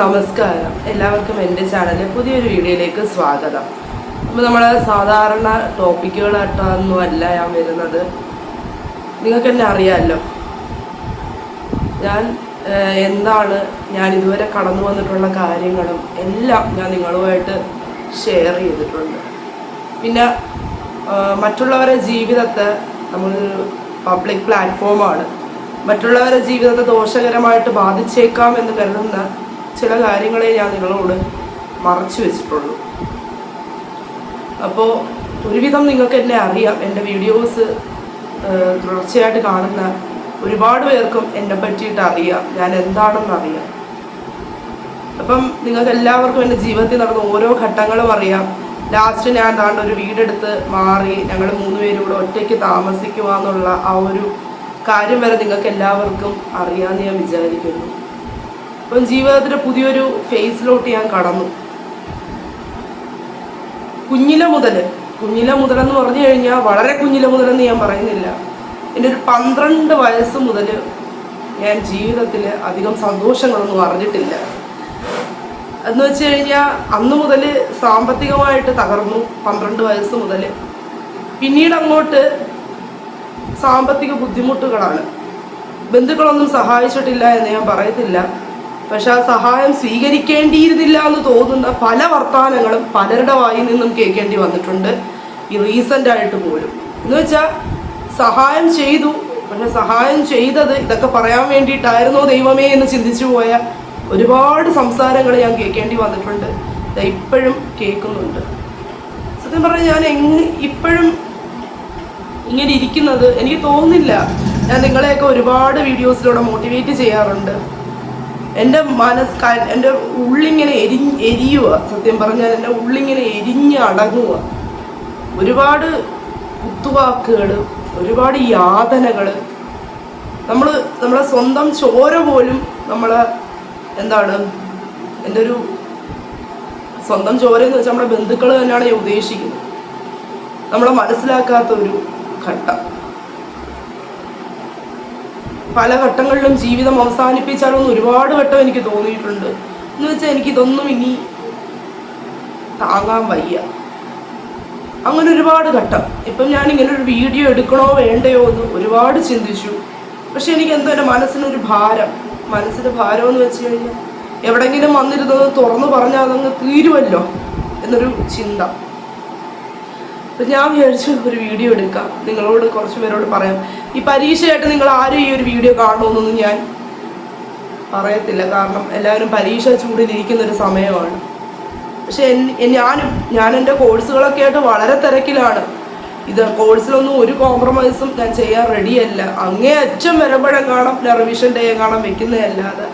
നമസ്കാരം. എല്ലാവർക്കും എന്റെ ചാനലിലെ പുതിയൊരു വീഡിയോയിലേക്ക് സ്വാഗതം. അപ്പോൾ നമ്മൾ സാധാരണ ടോപ്പിക്കുകളായിട്ടൊന്നും അല്ല ഞാൻ വരുന്നത്. നിങ്ങൾക്ക് എന്നെ അറിയാമല്ലോ. ഞാൻ എന്താണ് ഞാൻ ഇതുവരെ കടന്നു വന്നിട്ടുള്ള കാര്യങ്ങളും എല്ലാം ഞാൻ നിങ്ങളുമായിട്ട് ഷെയർ ചെയ്തിട്ടുണ്ട്. പിന്നെ മറ്റുള്ളവരെ ജീവിതത്തെ നമ്മൾ പബ്ലിക് പ്ലാറ്റ്ഫോമാണ്. മറ്റുള്ളവരുടെ ജീവിതത്തെ ദോഷകരമായിട്ട് ബാധിച്ചേക്കാം എന്ന് കരുതുന്ന ചില കാര്യങ്ങളെ ഞാൻ നിങ്ങളോട് മറച്ചു വെച്ചിട്ടുള്ളൂ. അപ്പോൾ ഒരുവിധം നിങ്ങൾക്ക് എന്നെ അറിയാം. എന്റെ വീഡിയോസ് തുടർച്ചയായിട്ട് കാണുന്ന ഒരുപാട് പേർക്കും എന്നെ പറ്റിയിട്ട് അറിയാം. ഞാൻ എന്താണെന്ന് അറിയാം. അപ്പം നിങ്ങൾക്ക് എല്ലാവർക്കും എന്റെ ജീവിതത്തിൽ നടന്ന ഓരോ ഘട്ടങ്ങളും അറിയാം. ലാസ്റ്റ് ഞാൻ താണ്ട് ഒരു വീടെടുത്ത് മാറി ഞങ്ങൾ മൂന്ന് പേരും കൂടെ ഒറ്റയ്ക്ക് താമസിക്കുക എന്നുള്ള ആ ഒരു കാര്യം വരെ നിങ്ങൾക്ക് എല്ലാവർക്കും അറിയാമെന്ന് ഞാൻ വിചാരിക്കുന്നു. അപ്പം ജീവിതത്തിന്റെ പുതിയൊരു ഫേസിലോട്ട് ഞാൻ കടന്നു. കുഞ്ഞിലെ മുതൽ കുഞ്ഞിലെ മുതലെന്ന് പറഞ്ഞു കഴിഞ്ഞാൽ വളരെ കുഞ്ഞിലെ മുതലെന്ന് ഞാൻ പറയുന്നില്ല. എന്റെ ഒരു പന്ത്രണ്ട് വയസ്സ് മുതൽ ഞാൻ ജീവിതത്തിൽ അധികം സന്തോഷങ്ങളൊന്നും അറിഞ്ഞിട്ടില്ല. എന്ന് വെച്ച് കഴിഞ്ഞാൽ അന്ന് മുതൽ സാമ്പത്തികമായിട്ട് തകർന്നു പന്ത്രണ്ട് വയസ്സ് മുതൽ പിന്നീട് അങ്ങോട്ട് സാമ്പത്തിക ബുദ്ധിമുട്ടുകളാണ്. ബന്ധുക്കളൊന്നും സഹായിച്ചിട്ടില്ല എന്ന് ഞാൻ പറയത്തില്ല. പക്ഷെ ആ സഹായം സ്വീകരിക്കേണ്ടിയിരുന്നില്ല എന്ന് തോന്നുന്ന പല വർത്തമാനങ്ങളും പലരുടെ വായിൽ നിന്നും കേൾക്കേണ്ടി വന്നിട്ടുണ്ട്. ഈ റീസെന്റ് ആയിട്ട് പോലും. എന്ന് വെച്ചാൽ സഹായം ചെയ്തു. പക്ഷെ സഹായം ചെയ്തത് ഇതൊക്കെ പറയാൻ വേണ്ടിയിട്ടായിരുന്നോ ദൈവമേ എന്ന് ചിന്തിച്ചു പോയ ഒരുപാട് സംസാരങ്ങൾ ഞാൻ കേൾക്കേണ്ടി വന്നിട്ടുണ്ട്. ഇപ്പോഴും കേൾക്കുന്നുണ്ട്. സത്യം പറഞ്ഞാൽ ഞാൻ എങ് ഇപ്പോഴും ഇങ്ങനെ ഇരിക്കുന്നത് എനിക്ക് തോന്നുന്നില്ല. ഞാൻ നിങ്ങളെയൊക്കെ ഒരുപാട് വീഡിയോസിലൂടെ മോട്ടിവേറ്റ് ചെയ്യാറുണ്ട്. എന്റെ മനസ് എന്റെ ഉള്ളിങ്ങനെ എരി എരിയുക സത്യം പറഞ്ഞാൽ എന്റെ ഉള്ളിങ്ങനെ എരിഞ്ഞ് അടങ്ങുക ഒരുപാട് കുത്തുവാക്കുകൾ ഒരുപാട് യാതനകൾ നമ്മൾ നമ്മളെ സ്വന്തം ചോര പോലും നമ്മളെ എന്താണ് എന്റെ ഒരു സ്വന്തം ചോര എന്ന് വെച്ചാൽ നമ്മുടെ ബന്ധുക്കൾ തന്നെയാണ് ഉദ്ദേശിക്കുന്നത്. നമ്മളെ മനസ്സിലാക്കാത്ത ഒരു ഘട്ടം. പല ഘട്ടങ്ങളിലും ജീവിതം അവസാനിപ്പിച്ചാലോ എന്ന് ഒരുപാട് വട്ടം എനിക്ക് തോന്നിയിട്ടുണ്ട്. എന്ന് വെച്ചാൽ എനിക്കിതൊന്നും ഇനി താങ്ങാൻ വയ്യ. അങ്ങനെ ഒരുപാട് ഘട്ടം. ഇപ്പം ഞാൻ ഇങ്ങനെ ഒരു വീഡിയോ എടുക്കണോ വേണ്ടയോ എന്ന് ഒരുപാട് ചിന്തിച്ചു. പക്ഷെ എനിക്ക് എന്തോ എന്റെ മനസ്സിനൊരു ഭാരം. മനസ്സിന് ഭാരം എന്ന് വെച്ച് കഴിഞ്ഞാൽ എവിടെങ്കിലും വന്നിരുന്നത് തുറന്നു പറഞ്ഞാൽ അതങ്ങ് തീരുമല്ലോ എന്നൊരു ചിന്ത. അപ്പം ഞാൻ വിചാരിച്ചു ഒരു വീഡിയോ എടുക്കാം. നിങ്ങളോട് കുറച്ച് പേരോട് പറയാം. ഈ പരീക്ഷയായിട്ട് നിങ്ങൾ ആരും ഈ ഒരു വീഡിയോ കാണുമെന്നൊന്നും ഞാൻ പറയത്തില്ല. കാരണം എല്ലാവരും പരീക്ഷ ചൂടിലിരിക്കുന്ന ഒരു സമയമാണ്. പക്ഷെ ഞാനും ഞാൻ എന്റെ കോഴ്സുകളൊക്കെ ആയിട്ട് വളരെ തിരക്കിലാണ്. ഇത് കോഴ്സിലൊന്നും ഒരു കോംപ്രമൈസും ഞാൻ ചെയ്യാൻ റെഡിയല്ല അങ്ങേ അച്ഛൻ വരുമ്പോഴെങ്ങാണം റിവിഷൻ ഡേ എങ്ങാണം വെക്കുന്നതല്ലാതെ.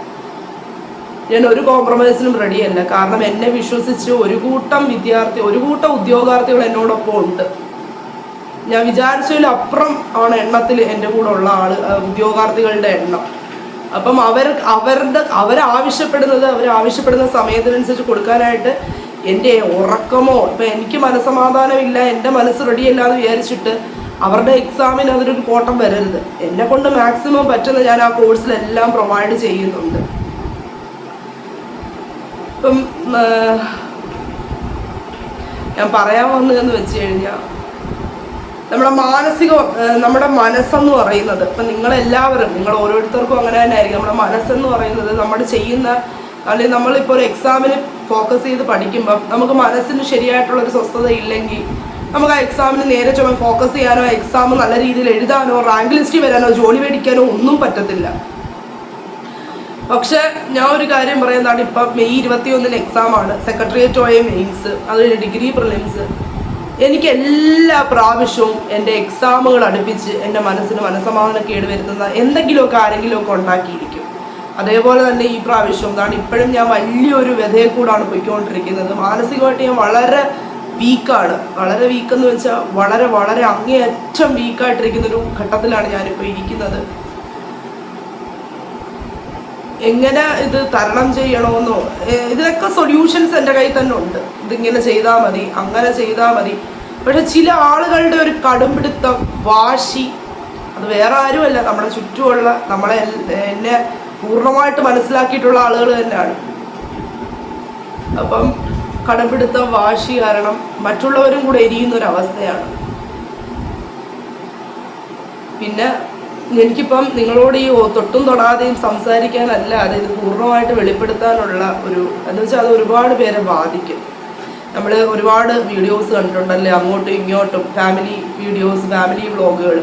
ഞാൻ ഒരു കോംപ്രമൈസിനും റെഡിയല്ല കാരണം എന്നെ വിശ്വസിച്ച് ഒരു കൂട്ടം വിദ്യാർത്ഥി ഒരു കൂട്ടം ഉദ്യോഗാർത്ഥികൾ എന്നോടൊപ്പം ഉണ്ട്. ഞാൻ വിചാരിച്ചതിലപ്പുറം ആണ് എണ്ണത്തിൽ എന്റെ കൂടെ ഉള്ള ആൾ ഉദ്യോഗാർത്ഥികളുടെ എണ്ണം. അപ്പം അവർ അവരുടെ അവരാവശ്യപ്പെടുന്നത് അവരാവശ്യപ്പെടുന്ന സമയത്തിനനുസരിച്ച് കൊടുക്കാനായിട്ട് എന്റെ ഉറക്കമോ ഇപ്പം എനിക്ക് മനസ്സമാധാനമില്ല എന്റെ മനസ്സ് റെഡിയല്ല എന്ന് വിചാരിച്ചിട്ട് അവരുടെ എക്സാമിന് അതിനൊരു കോട്ടം വരരുത്. എന്നെ കൊണ്ട് മാക്സിമം പറ്റുന്ന ഞാൻ ആ കോഴ്സിലെല്ലാം പ്രൊവൈഡ് ചെയ്യുന്നുണ്ട്. ഇപ്പം ഞാൻ പറയാൻ വന്നതെന്ന് വെച്ച് കഴിഞ്ഞാൽ നമ്മുടെ മാനസിക നമ്മുടെ മനസ്സെന്ന് പറയുന്നത് ഇപ്പം നിങ്ങളെല്ലാവരും നിങ്ങൾ ഓരോരുത്തർക്കും അങ്ങനെ തന്നെ ആയിരിക്കും നമ്മുടെ മനസ്സെന്ന് പറയുന്നത് നമ്മൾ ചെയ്യുന്ന അല്ലെങ്കിൽ നമ്മളിപ്പോൾ ഒരു എക്സാമിന് ഫോക്കസ് ചെയ്ത് പഠിക്കുമ്പം നമുക്ക് മനസ്സിന് ശരിയായിട്ടുള്ള ഒരു സ്വസ്ഥത ഇല്ലെങ്കിൽ നമുക്ക് ആ എക്സാമിന് നേരെ ചുമ ഫോക്കസ് ചെയ്യാനോ എക്സാം നല്ല രീതിയിൽ എഴുതാനോ റാങ്ക് ലിസ്റ്റിൽ വരാനോ ജോലി മേടിക്കാനോ ഒന്നും പറ്റത്തില്ല. പക്ഷെ ഞാൻ ഒരു കാര്യം പറയുന്നതാണ് ഇപ്പം മെയ് ഇരുപത്തി ഒന്നിന് എക്സാമാണ് സെക്രട്ടേറിയറ്റ് ഓയ മെയിൻസ് അതുകഴിഞ്ഞ് ഡിഗ്രി പ്രിലിംസ് എനിക്ക് എല്ലാ പ്രാവശ്യവും എന്റെ എക്സാമുകൾ അടുപ്പിച്ച് എന്റെ മനസ്സിന് മനസ്സമാധാനം കേടുവരുത്തുന്ന എന്തെങ്കിലുമൊക്കെ ആരെങ്കിലുമൊക്കെ ഉണ്ടാക്കിയിരിക്കും. അതേപോലെ തന്നെ ഈ പ്രാവശ്യം എന്താണ് ഇപ്പോഴും ഞാൻ വലിയൊരു വ്യതയെ കൂടാണ് പോയിക്കൊണ്ടിരിക്കുന്നത്. മാനസികമായിട്ട് ഞാൻ വളരെ വീക്കാണ് വളരെ വീക്കെന്ന് വെച്ചാൽ വളരെ വളരെ അങ്ങേയറ്റം വീക്കായിട്ടിരിക്കുന്ന ഒരു ഘട്ടത്തിലാണ് ഞാനിപ്പോൾ ഇരിക്കുന്നത്. എങ്ങനെ ഇത് തരണം ചെയ്യണമെന്നോ ഇതിനൊക്കെ സൊല്യൂഷൻസ് എന്റെ കയ്യിൽ തന്നെ ഉണ്ട്. ഇതിങ്ങനെ ചെയ്താൽ മതി അങ്ങനെ ചെയ്താൽ മതി. പക്ഷെ ചില ആളുകളുടെ ഒരു കടുംപിടുത്തം വാശി അത് വേറെ ആരുമല്ല. നമ്മുടെ ചുറ്റുമുള്ള നമ്മളെ എന്നെ പൂർണമായിട്ട് മനസ്സിലാക്കിയിട്ടുള്ള ആളുകൾ തന്നെയാണ്. അപ്പം കടപിടുത്തം വാശി കാരണം മറ്റുള്ളവരും കൂടെ എരിയുന്ന ഒരു അവസ്ഥയാണ്. പിന്നെ എനിക്കിപ്പം നിങ്ങളോട് ഈ തൊട്ടും തൊടാതെയും സംസാരിക്കാനല്ലാതെ ഇത് പൂർണമായിട്ട് വെളിപ്പെടുത്താനുള്ള ഒരു എന്താ വെച്ചാൽ അത് ഒരുപാട് പേരെ ബാധിക്കും. നമ്മൾ ഒരുപാട് വീഡിയോസ് കണ്ടിട്ടുണ്ടല്ലേ അങ്ങോട്ടും ഇങ്ങോട്ടും ഫാമിലി വീഡിയോസ് ഫാമിലി വ്ളോഗുകൾ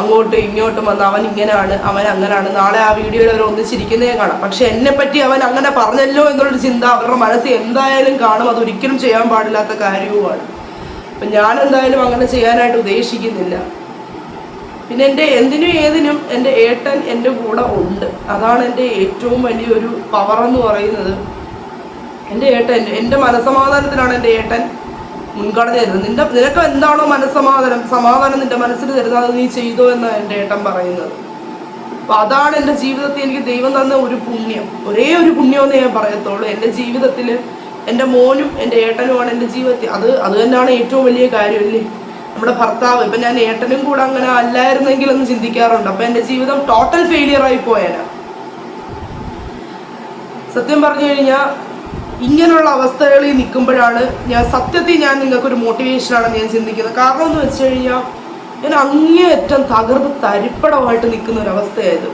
അങ്ങോട്ടും ഇങ്ങോട്ടും വന്ന് അവൻ ഇങ്ങനെയാണ് അവൻ അങ്ങനെയാണ് നാളെ ആ വീഡിയോയിൽ അവർ ഒന്നിച്ചിരിക്കുന്നേ കാണാം. പക്ഷെ എന്നെ പറ്റി അവൻ അങ്ങനെ പറഞ്ഞല്ലോ എന്നുള്ളൊരു ചിന്ത അവരുടെ മനസ്സിൽ എന്തായാലും കാണും. അതൊരിക്കലും ചെയ്യാൻ പാടില്ലാത്ത കാര്യവുമാണ്. അപ്പം ഞാൻ എന്തായാലും അങ്ങനെ ചെയ്യാനായിട്ട് ഉദ്ദേശിക്കുന്നില്ല. പിന്നെ എന്റെ എന്തിനും ഏതിനും എന്റെ ഏട്ടൻ എന്റെ കൂടെ ഉണ്ട്. അതാണ് എന്റെ ഏറ്റവും വലിയൊരു പവർ എന്ന് പറയുന്നത്. എന്റെ ഏട്ടൻ എന്റെ മനസമാധാനത്തിനാണ് എന്റെ ഏട്ടൻ മുൻഗണന തരുന്നത്. നിന്റെ നിനക്ക് എന്താണോ മനസ്സമാധാനം സമാധാനം നിന്റെ മനസ്സിൽ തരുന്നത് അത് നീ ചെയ്തോ എന്നാണ് എന്റെ ഏട്ടൻ പറയുന്നത്. അപ്പൊ അതാണ് എന്റെ ജീവിതത്തിൽ എനിക്ക് ദൈവം തന്ന ഒരു പുണ്യം. ഒരേ ഒരു പുണ്യമെന്ന് ഞാൻ പറയത്തുള്ളൂ. എന്റെ ജീവിതത്തിൽ എന്റെ മോനും എന്റെ ഏട്ടനുമാണ് എന്റെ ജീവിതത്തിൽ. അത് അത് തന്നെയാണ് ഏറ്റവും വലിയ കാര്യമല്ലേ നമ്മുടെ ഭർത്താവ് ഇപ്പം ഞാൻ ഏട്ടനും കൂടെ അങ്ങനെ അല്ലായിരുന്നെങ്കിൽ എന്ന് ചിന്തിക്കാറുണ്ട്. അപ്പം എന്റെ ജീവിതം ടോട്ടൽ ഫെയിലിയർ ആയി പോയേനെ. സത്യം പറഞ്ഞു കഴിഞ്ഞാൽ ഇങ്ങനെയുള്ള അവസ്ഥകളിൽ നിൽക്കുമ്പോഴാണ് ഞാൻ സത്യത്തിൽ ഞാൻ നിങ്ങൾക്ക് നിങ്ങൾക്കൊരു മോട്ടിവേഷനാണ് ഞാൻ ചിന്തിക്കുന്നത്. കാരണം എന്ന് വെച്ച് കഴിഞ്ഞാൽ ഞാൻ അങ്ങേയറ്റം തകർന്ന് തരിപ്പടമായിട്ട് നിൽക്കുന്ന ഒരു അവസ്ഥയായത്.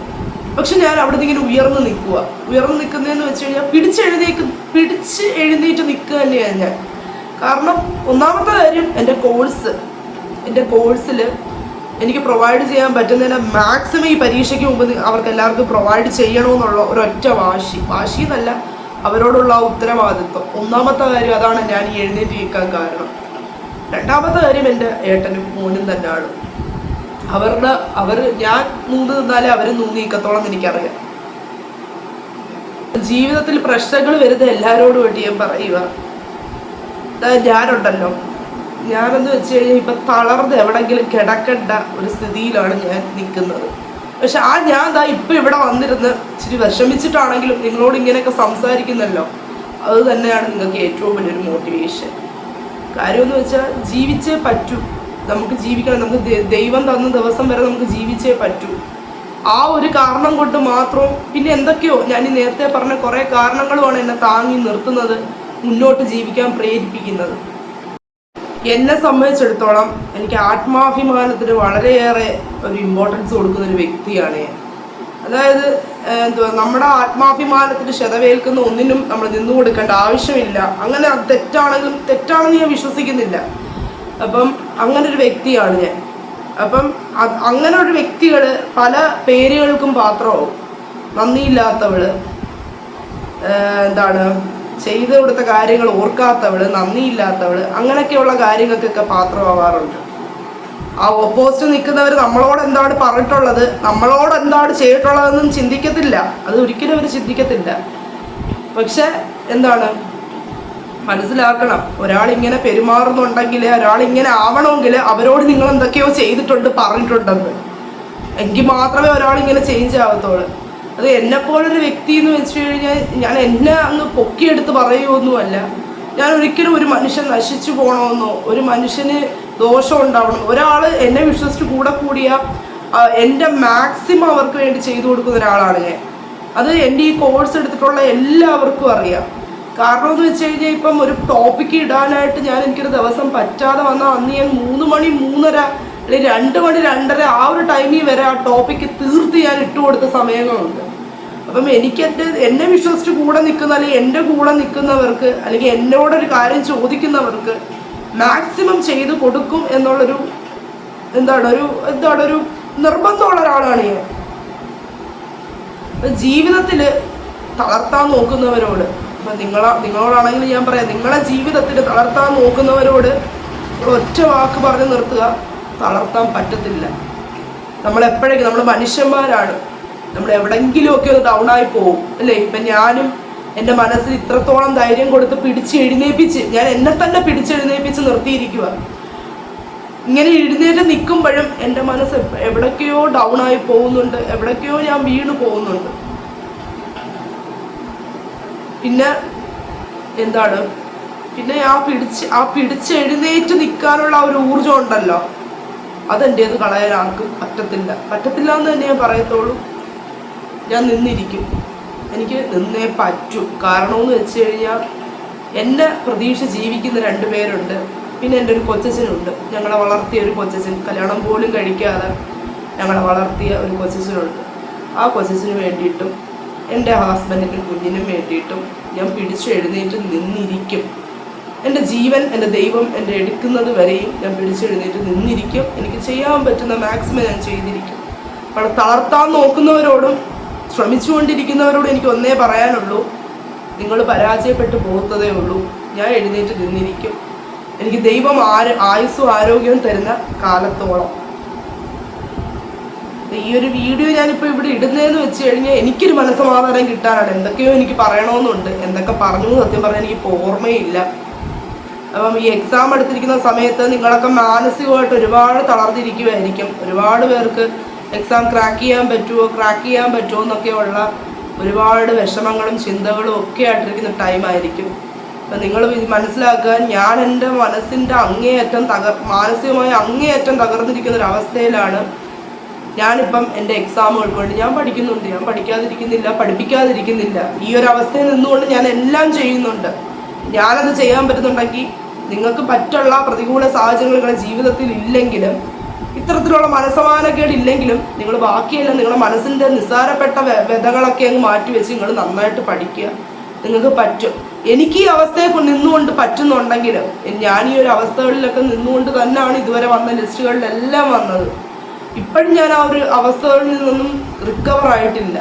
പക്ഷെ ഞാൻ അവിടെ ഇങ്ങനെ ഉയർന്നു നിൽക്കുക. ഉയർന്നു നിൽക്കുന്നതെന്ന് വെച്ച് കഴിഞ്ഞാൽ പിടിച്ചെഴുന്നേക്ക് പിടിച്ച് എഴുന്നേറ്റ് നിൽക്കുക തന്നെയാണ് ഞാൻ. കാരണം ഒന്നാമത്തെ കാര്യം എന്റെ കോഴ്സ് എന്റെ കോഴ്സിൽ എനിക്ക് പ്രൊവൈഡ് ചെയ്യാൻ പറ്റുന്നതിന് മാക്സിമം ഈ പരീക്ഷയ്ക്ക് മുമ്പ് അവർക്ക് എല്ലാവർക്കും പ്രൊവൈഡ് ചെയ്യണമെന്നുള്ള ഒരൊറ്റ വാശി. വാശി എന്നല്ല അവരോടുള്ള ആ ഉത്തരവാദിത്വം. ഒന്നാമത്തെ കാര്യം അതാണ് ഞാൻ ഈ എഴുന്നേറ്റ് നിൽക്കാൻ കാരണം. രണ്ടാമത്തെ കാര്യം എന്റെ ഏട്ടനും മോനും തന്നെയാണ്. അവരുടെ അവർ ഞാൻ നൂന്ന് നിന്നാലേ അവർ നൂന്ന് നീക്കത്തോളം എനിക്കറിയാം. ജീവിതത്തിൽ പ്രശ്നങ്ങൾ വരുന്ന എല്ലാവരോടും വേണ്ടി ഞാൻ പറയുക ഞാനുണ്ടല്ലോ. ഞാനെന്ന് വെച്ച് കഴിഞ്ഞാൽ ഇപ്പം തളർന്ന് എവിടെങ്കിലും കിടക്കേണ്ട ഒരു സ്ഥിതിയിലാണ് ഞാൻ നിൽക്കുന്നത്. പക്ഷെ ആ ഞാൻ ദാ ഇപ്പം ഇവിടെ വന്നിരുന്ന് ഇച്ചിരി വിഷമിച്ചിട്ടാണെങ്കിലും നിങ്ങളോട് ഇങ്ങനെയൊക്കെ സംസാരിക്കുന്നല്ലോ. അത് തന്നെയാണ് നിങ്ങൾക്ക് ഏറ്റവും വലിയൊരു മോട്ടിവേഷൻ കാര്യമെന്ന് വെച്ചാൽ ജീവിച്ചേ പറ്റൂ. നമുക്ക് ജീവിക്കണം. നമുക്ക് ദൈവം തന്ന ദിവസം വരെ നമുക്ക് ജീവിച്ചേ പറ്റൂ. ആ ഒരു കാരണം കൊണ്ട് മാത്രവും പിന്നെ എന്തൊക്കെയോ ഞാൻ ഈ നേരത്തെ പറഞ്ഞ കുറേ കാരണങ്ങളുമാണ് എന്നെ താങ്ങി നിർത്തുന്നത് മുന്നോട്ട് ജീവിക്കാൻ പ്രേരിപ്പിക്കുന്നത്. എന്നെ സംബന്ധിച്ചിടത്തോളം എനിക്ക് ആത്മാഭിമാനത്തിന് വളരെയേറെ ഒരു ഇമ്പോർട്ടൻസ് കൊടുക്കുന്ന ഒരു വ്യക്തിയാണ് ഞാൻ. അതായത് എന്തുവാ നമ്മുടെ ആത്മാഭിമാനത്തിന് ക്ഷതവേൽക്കുന്ന ഒന്നിനും നമ്മൾ നിന്നു കൊടുക്കേണ്ട ആവശ്യമില്ല. അങ്ങനെ അത് തെറ്റാണെങ്കിലും തെറ്റാണെന്ന് ഞാൻ വിശ്വസിക്കുന്നില്ല. അപ്പം അങ്ങനെ ഒരു വ്യക്തിയാണ് ഞാൻ. അപ്പം അങ്ങനെ ഒരു വ്യക്തികൾ പല പേരുകൾക്കും പാത്രമാവും. നന്ദിയില്ലാത്തവൾ എന്താണ് ചെയ്തു കൊടുത്ത കാര്യങ്ങൾ ഓർക്കാത്തവൾ നന്ദിയില്ലാത്തവൾ അങ്ങനെയൊക്കെയുള്ള കാര്യങ്ങൾക്കൊക്കെ പാത്രമാവാറുണ്ട്. ആ ഓപ്പോസിറ്റ് നിൽക്കുന്നവർ നമ്മളോട് എന്താണ് പറഞ്ഞിട്ടുള്ളത്? നമ്മളോട് എന്താണ് ചെയ്തിട്ടുള്ളതെന്നും ചിന്തിക്കത്തില്ല. അത് ഒരിക്കലും അവർ ചിന്തിക്കത്തില്ല. പക്ഷെ എന്താണ്? മനസ്സിലാക്കണം. ഒരാൾ ഇങ്ങനെ പെരുമാറുന്നുണ്ടെങ്കിൽ ഒരാൾ ഇങ്ങനെ ആവണമെങ്കിൽ അവരോട് നിങ്ങൾ എന്തൊക്കെയോ ചെയ്തിട്ടുണ്ട് പറഞ്ഞിട്ടുണ്ടെന്ന്. എങ്കിൽ മാത്രമേ ഒരാൾ ഇങ്ങനെ ചേഞ്ച് ആവത്തുള്ളൂ. അത് എന്നെ പോലൊരു വ്യക്തി എന്ന് വെച്ച് കഴിഞ്ഞാൽ ഞാൻ എന്നെ അങ്ങ് പൊക്കിയെടുത്ത് പറയുമൊന്നുമല്ല ഞാൻ ഒരിക്കലും ഒരു മനുഷ്യൻ നശിച്ചു പോകണമെന്നോ ഒരു മനുഷ്യന് ദോഷം ഉണ്ടാവണം ഒരാൾ എന്നെ വിശ്വസിച്ച് കൂടെ കൂടിയ എന്റെ മാക്സിമം അവർക്ക് വേണ്ടി ചെയ്തു കൊടുക്കുന്ന ഒരാളാണ് ഞാൻ. അത് എന്റെ ഈ കോഴ്സ് എടുത്തിട്ടുള്ള എല്ലാവർക്കും അറിയാം. കാരണം എന്ന് വെച്ച് കഴിഞ്ഞാൽ ഇപ്പം ഒരു ടോപ്പിക്ക് ഇടാനായിട്ട് ഞാൻ എനിക്കൊരു ദിവസം പറ്റാതെ വന്നാൽ അന്ന് ഞാൻ മൂന്ന് മണി മൂന്നര അല്ലെങ്കിൽ രണ്ട് മണി രണ്ടര ആ ഒരു ടൈമിൽ വരെ ആ ടോപ്പിക്ക് തീർത്ത് ഞാൻ ഇട്ടു കൊടുത്ത സമയങ്ങളുണ്ട്. അപ്പം എനിക്ക് എന്റെ എന്നെ വിശ്വസിച്ച് കൂടെ നിൽക്കുന്ന അല്ലെങ്കിൽ എന്റെ കൂടെ നിൽക്കുന്നവർക്ക് അല്ലെങ്കിൽ എന്നോടൊരു കാര്യം ചോദിക്കുന്നവർക്ക് മാക്സിമം ചെയ്ത് കൊടുക്കും എന്നുള്ളൊരു എന്താണ് ഒരു എന്താണ് ഒരു നിർബന്ധമുള്ള ഒരാളാണ് ഞാൻ. ജീവിതത്തിൽ തളർത്താൻ നോക്കുന്നവരോട് അപ്പം നിങ്ങളാ നിങ്ങളോടാണെങ്കിൽ ഞാൻ പറയാം നിങ്ങളെ ജീവിതത്തിൽ തളർത്താൻ നോക്കുന്നവരോട് ഒറ്റ വാക്ക് പറഞ്ഞ് നിർത്തുക. തളർത്താൻ പറ്റത്തില്ല. നമ്മളെപ്പോഴേക്കും നമ്മൾ മനുഷ്യന്മാരാണ്. നമ്മൾ എവിടെങ്കിലുമൊക്കെ ഒന്ന് ഡൗൺ ആയി പോകും അല്ലേ? ഇപ്പം ഞാനും എന്റെ മനസ്സിൽ ഇത്രത്തോളം ധൈര്യം കൊടുത്ത് പിടിച്ച് എഴുന്നേപ്പിച്ച് ഞാൻ എന്നെ തന്നെ പിടിച്ചെഴുന്നേപ്പിച്ച് നിർത്തിയിരിക്കുക ഇങ്ങനെ എഴുന്നേറ്റ് നിൽക്കുമ്പോഴും എന്റെ മനസ്സ് എവിടൊക്കെയോ ഡൗൺ ആയി പോകുന്നുണ്ട് എവിടൊക്കെയോ ഞാൻ വീണ് പോകുന്നുണ്ട്. പിന്നെ എന്താണ്? പിന്നെ ആ പിടിച്ച് ആ പിടിച്ച് എഴുന്നേറ്റ് നിൽക്കാനുള്ള ഒരു ഊർജം ഉണ്ടല്ലോ. അതെന്റേത് കളയാൻ ആർക്കും പറ്റത്തില്ല. പറ്റത്തില്ല എന്ന് തന്നെ ഞാൻ പറയത്തുള്ളൂ. ഞാൻ നിന്നിരിക്കും. എനിക്ക് നിന്നേ പറ്റൂ. കാരണമെന്ന് വെച്ച് കഴിഞ്ഞാൽ എന്നെ പ്രതീക്ഷ ജീവിക്കുന്ന രണ്ട് പേരുണ്ട്. പിന്നെ എന്റെ ഒരു കൊച്ചച്ഛനുണ്ട്. ഞങ്ങളെ വളർത്തിയ ഒരു കൊച്ചച്ഛൻ. കല്യാണം പോലും കഴിക്കാതെ ഞങ്ങളെ വളർത്തിയ ഒരു കൊച്ചച്ഛനുണ്ട്. ആ കൊച്ചച്ഛന് വേണ്ടിയിട്ടും എന്റെ ഹസ്ബൻഡിനും കുഞ്ഞിനും വേണ്ടിയിട്ടും ഞാൻ പിടിച്ചു എഴുന്നേറ്റ് നിന്നിരിക്കും. എന്റെ ജീവൻ എന്റെ ദൈവം എന്റെ എടുക്കുന്നത് വരെയും ഞാൻ പിടിച്ചെഴുന്നേറ്റ് നിന്നിരിക്കും. എനിക്ക് ചെയ്യാൻ പറ്റുന്ന മാക്സിമം ഞാൻ ചെയ്തിരിക്കും. അവിടെ തളർത്താൻ നോക്കുന്നവരോടും ശ്രമിച്ചുകൊണ്ടിരിക്കുന്നവരോടും എനിക്ക് ഒന്നേ പറയാനുള്ളൂ. നിങ്ങൾ പരാജയപ്പെട്ടു പോകത്തതേ ഉള്ളൂ. ഞാൻ എഴുന്നേറ്റ് നിന്നിരിക്കും. എനിക്ക് ദൈവം ആര് ആയുസ്സും ആരോഗ്യവും തരുന്ന കാലത്തോളം. ഈ ഒരു വീഡിയോ ഞാനിപ്പോൾ ഇവിടെ ഇടുന്നതെന്ന് വെച്ച് കഴിഞ്ഞാൽ എനിക്കൊരു മനസ്സമാധാനം കിട്ടാനാണ്. എന്തൊക്കെയോ എനിക്ക് പറയണമെന്നുണ്ട് എന്തൊക്കെ പറഞ്ഞു സത്യം പറഞ്ഞാൽ എനിക്ക് ഇപ്പോൾ ഓർമ്മയില്ല. അപ്പം ഈ എക്സാം എടുത്തിരിക്കുന്ന സമയത്ത് നിങ്ങളൊക്കെ മാനസികമായിട്ട് ഒരുപാട് തളർന്നിരിക്കുമായിരിക്കും ഒരുപാട് പേർക്ക് എക്സാം ക്രാക്ക് ചെയ്യാൻ പറ്റുമോ ക്രാക്ക് ചെയ്യാൻ പറ്റുമോ എന്നൊക്കെയുള്ള ഒരുപാട് വിഷമങ്ങളും ചിന്തകളും ഒക്കെ ആയിട്ടിരിക്കുന്ന ടൈമായിരിക്കും അപ്പം നിങ്ങൾ മനസ്സിലാക്കുക ഞാൻ എന്റെ മനസ്സിന്റെ അങ്ങേയറ്റം തകർ മാനസികമായി അങ്ങേയറ്റം തകർന്നിരിക്കുന്ന ഒരു അവസ്ഥയിലാണ് ഞാനിപ്പം എന്റെ എക്സാമുകൾക്ക് വേണ്ടി ഞാൻ പഠിക്കുന്നുണ്ട് ഞാൻ പഠിക്കാതിരിക്കുന്നില്ല പഠിപ്പിക്കാതിരിക്കുന്നില്ല. ഈ ഒരു അവസ്ഥയിൽ നിന്നുകൊണ്ട് ഞാൻ എല്ലാം ചെയ്യുന്നുണ്ട്. ഞാനത് ചെയ്യാൻ പറ്റുന്നുണ്ടെങ്കിൽ നിങ്ങൾക്ക് പറ്റുള്ള പ്രതികൂല സാഹചര്യങ്ങൾ നിങ്ങളുടെ ജീവിതത്തിൽ ഇല്ലെങ്കിലും ഇത്തരത്തിലുള്ള മനസ്സമാനക്കേട് ഇല്ലെങ്കിലും നിങ്ങൾ ബാക്കിയെല്ലാം നിങ്ങളുടെ മനസ്സിന്റെ നിസ്സാരപ്പെട്ട വ്യതകളൊക്കെ അങ്ങ് മാറ്റി വെച്ച് നിങ്ങൾ നന്നായിട്ട് പഠിക്കുക. നിങ്ങൾക്ക് പറ്റും. എനിക്ക് ഈ അവസ്ഥയെ നിന്നുകൊണ്ട് പറ്റുന്നുണ്ടെങ്കിൽ ഞാൻ ഈ ഒരു അവസ്ഥകളിലൊക്കെ നിന്നുകൊണ്ട് തന്നെയാണ് ഇതുവരെ വന്ന ലിസ്റ്റുകളിലെല്ലാം വന്നത്. ഇപ്പോഴും ഞാൻ ആ ഒരു അവസ്ഥകളിൽ നിന്നൊന്നും റിക്കവർ ആയിട്ടില്ല.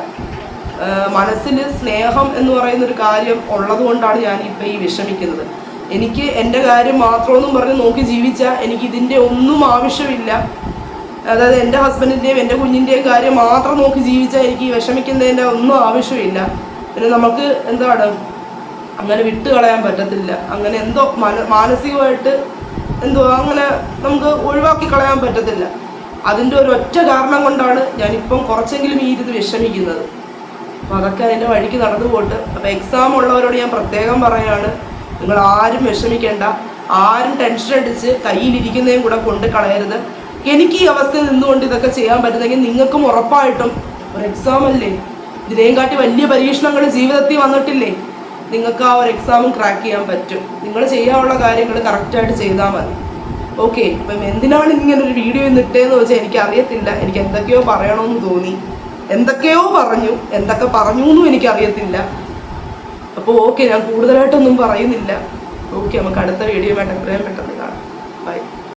മനസ്സിൽ സ്നേഹം എന്ന് പറയുന്ന ഒരു കാര്യം ഉള്ളത് കൊണ്ടാണ് ഞാൻ ഇപ്പം ഈ വിഷമിക്കുന്നത്. എനിക്ക് എന്റെ കാര്യം മാത്രമൊന്നും പറഞ്ഞ് നോക്കി ജീവിച്ചാൽ എനിക്ക് ഇതിന്റെ ഒന്നും ആവശ്യമില്ല. അതായത് എന്റെ ഹസ്ബൻഡിന്റെയും എന്റെ കുഞ്ഞിന്റെയും കാര്യം മാത്രം നോക്കി ജീവിച്ചാൽ എനിക്ക് ഈ വിഷമിക്കുന്നതിന്റെ ഒന്നും ആവശ്യമില്ല. പിന്നെ നമുക്ക് എന്താണ്? അങ്ങനെ വിട്ട് കളയാൻ പറ്റത്തില്ല. അങ്ങനെ എന്തോ മന മാനസികമായിട്ട് എന്തോ അങ്ങനെ നമുക്ക് ഒഴിവാക്കി കളയാൻ പറ്റത്തില്ല. അതിന്റെ ഒരു ഒറ്റ കാരണം കൊണ്ടാണ് ഞാനിപ്പം കുറച്ചെങ്കിലും ഈ ഇത് വിഷമിക്കുന്നത്. അപ്പോൾ അതൊക്കെ അതിന്റെ വഴിക്ക് നടന്നു പോട്ട് അപ്പോൾ എക്സാം ഉള്ളവരോട് ഞാൻ പ്രത്യേകം പറയാണ് നിങ്ങൾ ആരും വിഷമിക്കേണ്ട. ആരും ടെൻഷൻ അടിച്ച് കയ്യിലിരിക്കുന്നതും കൂടെ കൊണ്ട് കളയരുത്. എനിക്ക് ഈ അവസ്ഥയിൽ നിന്നുകൊണ്ട് ഇതൊക്കെ ചെയ്യാൻ പറ്റുന്നെങ്കിൽ നിങ്ങൾക്കും ഉറപ്പായിട്ടും ഒരു എക്സാം അല്ലേ? ഇതിനെയും കാട്ടി വലിയ പരീക്ഷണങ്ങൾ ജീവിതത്തിൽ വന്നിട്ടില്ലേ? നിങ്ങൾക്ക് ആ ഒരു എക്സാമും ക്രാക്ക് ചെയ്യാൻ പറ്റും. നിങ്ങൾ ചെയ്യാനുള്ള കാര്യങ്ങൾ കറക്റ്റായിട്ട് ചെയ്താൽ മതി. ഓക്കെ അപ്പം എന്തിനാണ് ഇങ്ങനെ ഒരു വീഡിയോ നിട്ടേന്ന് വെച്ചാൽ എനിക്ക് അറിയത്തില്ല എനിക്ക് എന്തൊക്കെയോ പറയണമെന്ന് തോന്നി. എന്തൊക്കെയോ പറഞ്ഞു എന്തൊക്കെ പറഞ്ഞു എന്നും എനിക്കറിയത്തില്ല. അപ്പോൾ ഓക്കെ ഞാൻ കൂടുതലായിട്ടൊന്നും പറയുന്നില്ല. ഓക്കെ നമുക്ക് അടുത്ത വീഡിയോ വേണ്ട എത്രയും പെട്ടെന്ന്